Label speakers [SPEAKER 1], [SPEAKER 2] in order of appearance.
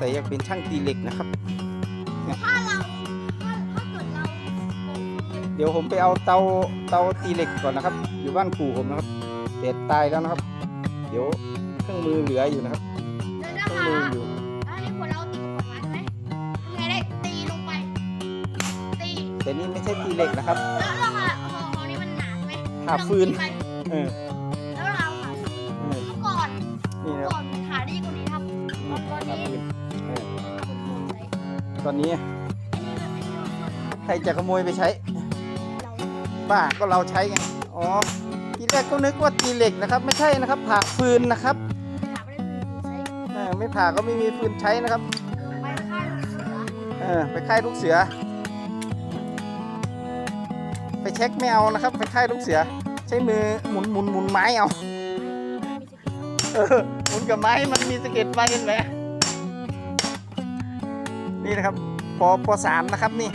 [SPEAKER 1] สัยอยากเป็นช่างตีเหล็กนะครับ
[SPEAKER 2] ถ้าเราถ้าถ้าเกิดเรา
[SPEAKER 1] เดี๋ยวผมไปเอาเตาเตาตีเหล็กก่อนนะครับ อยู่บ้านปู่ผมนะครับเด็ดตายแล้วนะครับ เดี๋ยวเครื่องมือเหลืออยู่นะครับ
[SPEAKER 2] เดิน
[SPEAKER 1] เค
[SPEAKER 2] นะ
[SPEAKER 1] รื่อง
[SPEAKER 2] คะ
[SPEAKER 1] มืออยู่
[SPEAKER 2] แล้วนี่คนเราตีขวดมาใช่ไหมทำไงได้ตีลงไป ตี
[SPEAKER 1] แต่นี่ไม่ใช่ตีเหล็กนะครับ
[SPEAKER 2] แล้วเราค่ะหอหอนี่มันหนาใช่ไหม
[SPEAKER 1] ผ่าฟืน
[SPEAKER 2] เราตีไป
[SPEAKER 1] เออ ตอนนี้
[SPEAKER 2] ไอ้นี่ไอ้นี่เรา
[SPEAKER 1] ใครจะขโมยไปใช้
[SPEAKER 2] เรา
[SPEAKER 1] บ้าก็เราใช้ไง อ๋อ ทีแรกก็นึกว่าตีเหล็กนะครับ ไม่ใช่นะครับ ผ่าฟืนนะครับ
[SPEAKER 2] หาไม่ได้ใช้
[SPEAKER 1] เออไม่ผ่าก็ไม่มีฟืนใช้นะครับ
[SPEAKER 2] ไปค่ายลูกเสือ
[SPEAKER 1] เออไปค่ายลูกเสือ ไปเช็คไม่เอานะครับ ไปค่ายลูกเสือ ใช้มือหมุนหมุนหมุนไม้เอา
[SPEAKER 2] มีสกิล
[SPEAKER 1] เออหมุนกับไม้มันมีสะเก็ดไฟเห็นไหม นี่นะครับปปสามนะครับนี่